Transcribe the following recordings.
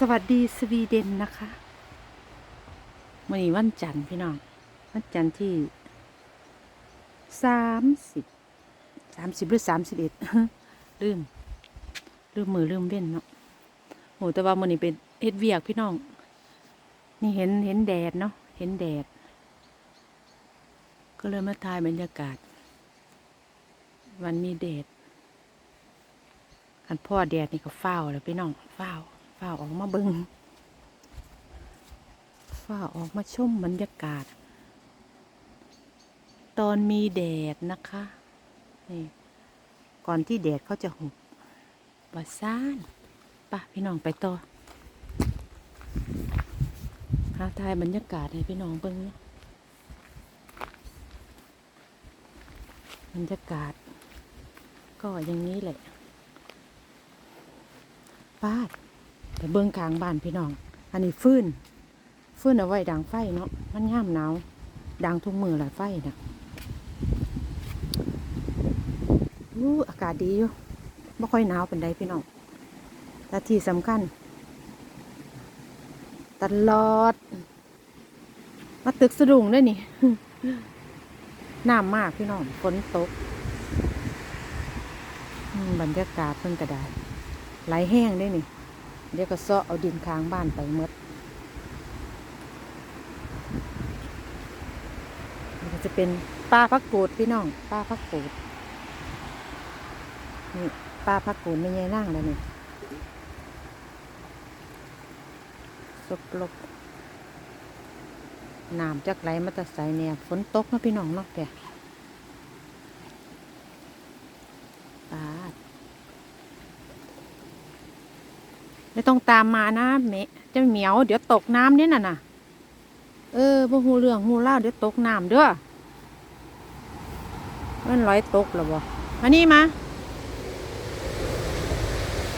สวัสดีสวีเดนนะคะวันนี้วันจันทร์พี่น้อง วันจันทร์ที่สามสิบสามสิบหรือสามสิบเอ็ดลืม ลืมมือลืมเว้นเนาะโหแต่ว่ามันนี้เป็นเฮ็ดเวียกพี่น้อง นี่เห็นเห็นแดดเนาะเห็นแดด ก็เลยมาถ่ายบรรยากาศ วันมีแดดคันพ่อแดดนี่ก็เฝ้าวแล้วพี่น้องเฝ้า ฝ้าออกมาเบิงฝ้าออกมาชมบรรยากาศ ตอนมีแดดนะคะนี่ก่อนที่แดดเขาจะหุบวาซ่านปะพี่น้องไปต่อหาทายบรรยากาศให้พี่น้องเบิ้งเนาะบรรยากาศ ก็อย่างนี้แหละป้าด แต่เบื้องกลางบ้านพี่น้อง อันนี้ฟืนฟื้นเอาไว้ดังไฟเนาะ มันย่ามหนาวดังทุกมือหละไฟนะอู้อากาศดีอยู่ไม่ค่อยหนาวเป็นไดพี่น้อง แต่ที่สำคัญ ตลอด มาตึกสะดุ้งด้วยนี่น้ำมากพี่น้องฝนตกอืมบรรยากาศเพิ่งกระไดไหลแห้งได้นี่ เดี๋ยวก็เซาะเอาดินค้างบ้านไปหมดนี่ก็จะเป็นป้าพักกูดพี่น้องป้าพักกูดนี่ป้าพักกูดไม่ใช่นั่งแล้วนี่สกลกน้ำจากไหลมาตะใสเนี่ยฝนตกนะพี่น้องเนาะแก ไม่ต้องตามมานะเมะเจะเหมียวเดี๋ยวตกน้ำเนี่ยน่ะนะเออบ่หูเรื่องหูเล่าเดี๋ยวตกน้ำเด้อมันลอยตกหรอบ่อันนี้มา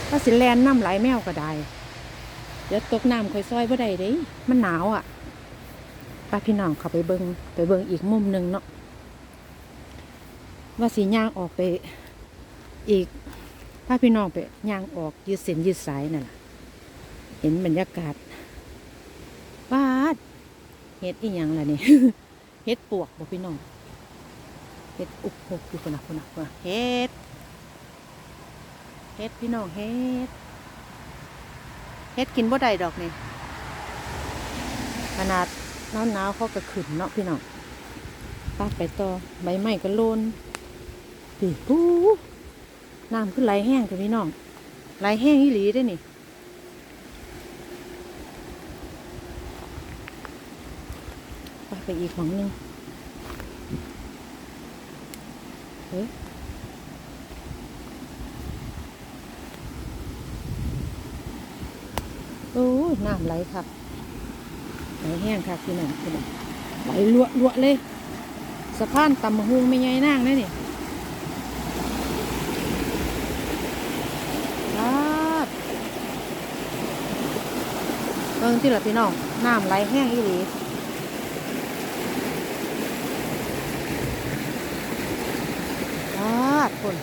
ถ้าสิแลนน้ำไหลแมวก็ได้ เดี๋ยวตกน้ำค่อยซอยบ่ได้เด้ มันหนาวอะป้าพี่น้องเขาไปเบิงไปเบิงอีกมุมหนึ่งเนาะว่าสีย่างออกไปอีกป้าพี่น้องไปย่างออกยืดเส้นยืดสายนั่นแหละ เห็นบรรยากาศวาดเฮ็ดอีหยังล่ะนี่เฮ็ดปวกบ่พี่น้องเฮ็ดอุกหกอยู่คนน่ะคนน่ะคนน่ะเฮ็ดเฮ็ดพี่น้องเฮ็ดเฮ็ดกินบ่ได้ดอกนี่ขนาดหนาวหนาวเขาก็ขึ้นเนาะพี่น้องป้าไปต่อใบไม้ก็โลนดิปูน้ำขึ้นไหลแห้งจ้ะพี่น้องไหลแห้งอีหลีได้นี่ ไปอีกของหนึ่งเฮ้ยโอ้น้ำไหลครับไหลแห้งครับพี่น้องพี่น้องไหลลวลวเลยสะพานตำมะฮุงไม่ไงนั่งเลยนี่ครับเบิ่งที่ละพี่น้องน้ำไหลแห้งอีหลี ยอดคน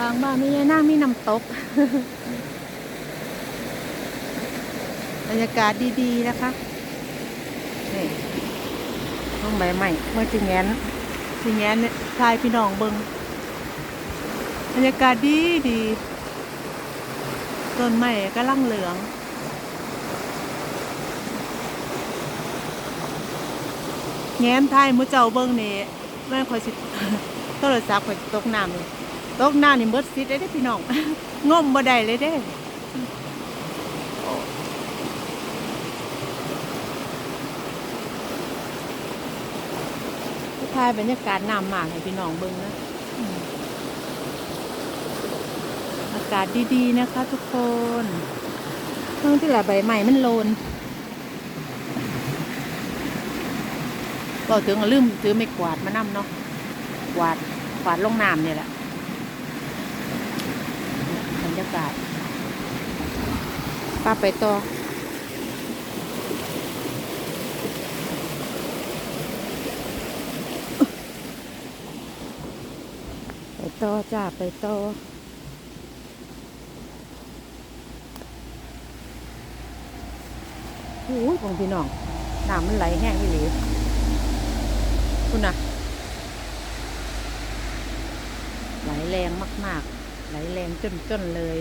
ทางบ้านมีนั่งมีน้ำตก บรรยากาศดีๆนะคะนี่ห้องใบใหม่เมื่อจิงแงนจิงแงนเนี่ยทายพี่น้องเบิงบรรยากาศดีดีต้นไม้ก็ลังเหลืองแง้มทายมือเจ้าเบิ้งนี่แม่คอยสิโทรศัพท์คอยตกน้ำเลย ตกน้ำนี่เบิดซิดได้เด้พี่น้องงมบ่ได้เลยเด้ทายบรรยากาศน้ำมากให้พี่น้องเบิ้งนะ อากาศดีๆนะคะทุกคนเพิ่งที่หละใบใหม่มันโลนก็ถึงลืมถือไม่กวาดมานํเนาะกวาดกวาดลงน้ำเนี่ยแหละ บากาศป้าไปต่อไปต่อจ้าไปต่อโอ้ยของพี่น้องน้ำมันไหลแห้งอีหลีคุณน่ะไหลแรงมาก ๆ ไหลแรงจนๆเลย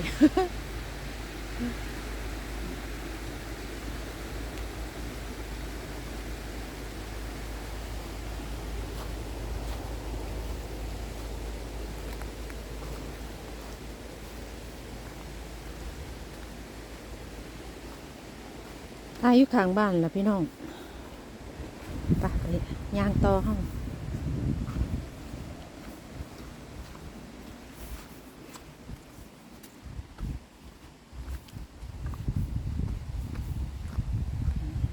อายุข้างบ้านแล้วพี่น้องไปไปย่างต่อห้อง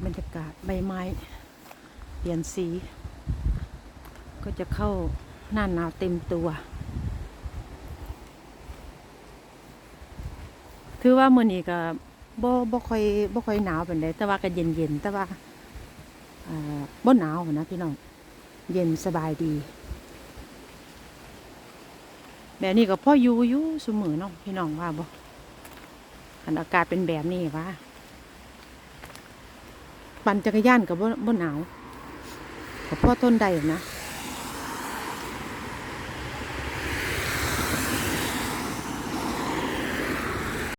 บ รยากาศใบไม้ เปลี่ยนสี ก็จะเข้าหน้าหนาวเต็มตัว ถือว่ามื้อนี้ก็บ่บ่ค่อยบ่ค่อยหนาวปานใดแต่ว่าก็เย็นๆแต่ว่าอ่าบ่หนาวนะพี่น้องเย็นสบายดี แบบนี้ก็พ่ออยู่อยู่เสมอเนาะพี่น้องว่าบ่คันอากาศเป็นแบบนี้ว่า ปั่นจักรยานกับ่บ่หนาวก็พ่อต้นใดนะ